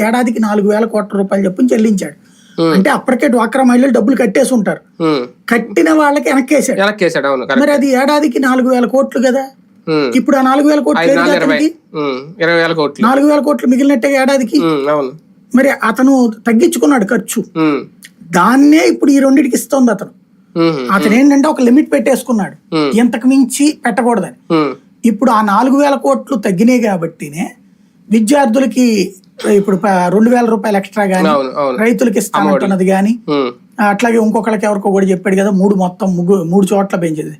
ఏడాదికి నాలుగు వేల కోట్ల రూపాయలు చెప్పని చెల్లించాడు. అంటే అప్పటికే డ్వాక్రా మహిళలు డబ్బులు కట్టేసి ఉంటారు. కట్టిన వాళ్ళకి వెనక్కేసాడు వెనక్కేసాడు అవును కరెక్ట్ మరి అది ఏడాదికి నాలుగు వేల కోట్లు కదా. ఇప్పుడు ఆ నాలుగు వేల కోట్లు నాలుగు ఇరవై. వేల కోట్లు. నాలుగు వేల కోట్లు మిగిలినట్టే ఏడాదికి? అవును. మరి అతను తగ్గించుకున్నాడు ఖర్చు. దాన్నే ఇప్పుడు ఈ రెండింటికి ఇస్తోంది అతను. అతను ఏంటంటే ఒక లిమిట్ పెట్టేసుకున్నాడు. ఇంతకు మించి పెట్టకూడదని. ఇప్పుడు ఆ నాలుగు వేల కోట్లు తగ్గినాయి కాబట్టినే విద్యార్థులకి ఇప్పుడు రెండు వేల రూపాయలు ఎక్స్ట్రా గానీ రైతులకి ఇస్తానంటున్నది గానీ. అట్లాగే ఇంకొకళ్ళకి ఎవరికో కూడా చెప్పాడు కదా మూడు మొత్తం మూడు చోట్ల పెంచేది.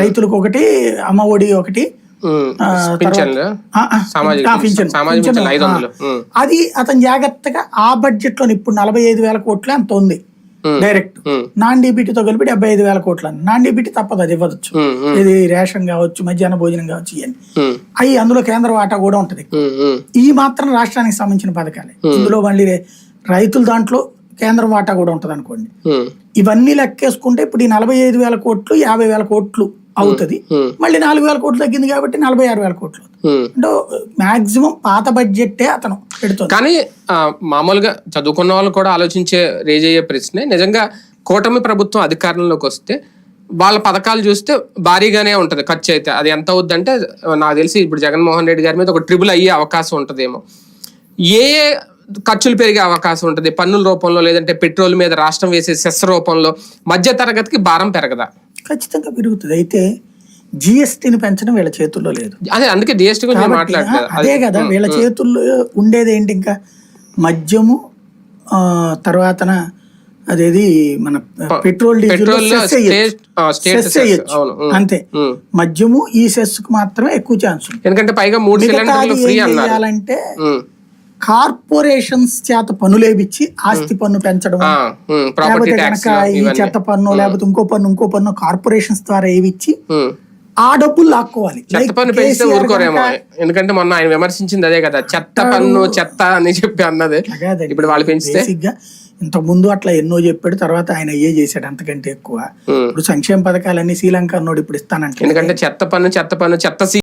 రైతులకు ఒకటి అమ్మ ఒడి ఒకటి. అది అతను జాగ్రత్తగా ఆ బడ్జెట్లో ఇప్పుడు నలభై ఐదు వేల కోట్లు అంత ఉంది. డైరెక్ట్. నాన్ డీబీటీతో కలిపి డెబ్బై ఐదు వేల కోట్లు అని నాన్ డీబీటీ తప్పదు అది ఇవ్వచ్చు. ఇది రేషన్ కావచ్చు మధ్యాహ్న భోజనం కావచ్చు ఇవన్నీ. అవి అందులో కేంద్ర వాటా కూడా ఉంటది. ఈ మాత్రం రాష్ట్రానికి సంబంధించిన పథకాలే. ఇందులో మళ్ళీ రైతుల దాంట్లో కేంద్రం వాటా కూడా ఉంటది అనుకోండి. ఇవన్నీ లెక్కేసుకుంటే ఇప్పుడు ఈ నలభై ఐదు వేల కోట్లు యాభై వేల కోట్లు అవుతుంది. మళ్ళీ నాలుగు వేల కోట్లు తగ్గింది కాబట్టి నలభై ఆరు వేల కోట్లు. అంటే మాక్సిమం పాత బడ్జెట్టే అతను పెడుతుంది. కానీ మామూలుగా చదువుకున్న వాళ్ళు కూడా ఆలోచించే రేజ్ అయ్యే ప్రశ్నే. నిజంగా కూటమి ప్రభుత్వం అధికారంలోకి వస్తే వాళ్ళ పథకాలు చూస్తే భారీగానే ఉంటది ఖర్చు అయితే. అది ఎంత అవుద్దంటే నాకు తెలిసి ఇప్పుడు జగన్మోహన్ రెడ్డి గారి మీద ఒక ట్రిబుల్ అయ్యే అవకాశం ఉంటదేమో. ఏ ఏ ఖర్చులు పెరిగే అవకాశం ఉంటుంది? పన్నుల రూపంలో లేదంటే పెట్రోల్ మీద రాష్ట్రం వేసే సెస్ రూపంలో మధ్య తరగతికి భారం పెరగదా? ఖచ్చితంగా పెరుగుతుంది. అయితే జిఎస్టీని పెంచడం వీళ్ళ చేతుల్లో లేదు. అదే అందుకే జిఎస్టీ గురించి నేను మాట్లాడలేదు అదే కదా వీళ్ళ చేతుల్లో ఉండేది ఏంటి ఇంకా? మద్యము తర్వాతన అదేది మన పెట్రోల్ డీజిల్. అంతే. మద్యము ఈ సెస్కు మాత్రమే ఎక్కువ ఛాన్స్ ఎందుకంటే పైగా మూడు సిలిండర్లు ఫ్రీ చేయాలంటే. కార్పొరేషన్స్ చేత పనులేపిచ్చి ఆస్తి పన్ను పెంచడం లేకపోతే కనుక ఈ చెత్త పన్ను లేకపోతే ఇంకో పన్ను ఇంకో పన్ను కార్పొరేషన్స్ ద్వారా ఏవిచ్చి. ఆ డబ్బులు లాక్కోవాలి. చెత్త పన్ను పెంచితే ఊరుకోరేమో. ఎందుకంటే మొన్న ఆయన విమర్శించింది అదే కదా చెత్త పన్ను చెత్త అని చెప్పి అన్నది. ఇప్పుడు వాళ్ళు పెంచితే. బేసిక్గా ఇంత ముందు అట్లా ఎన్నో చెప్పాడు తర్వాత ఆయన అయ్యే చేశాడు అంతకంటే ఎక్కువ. ఇప్పుడు సంక్షేమ పథకాలన్నీ శ్రీలంక అన్నోడు ఇప్పుడు ఇస్తానంటే ఎందుకంటే చెత్త పన్ను చెత్త పన్ను చెత్త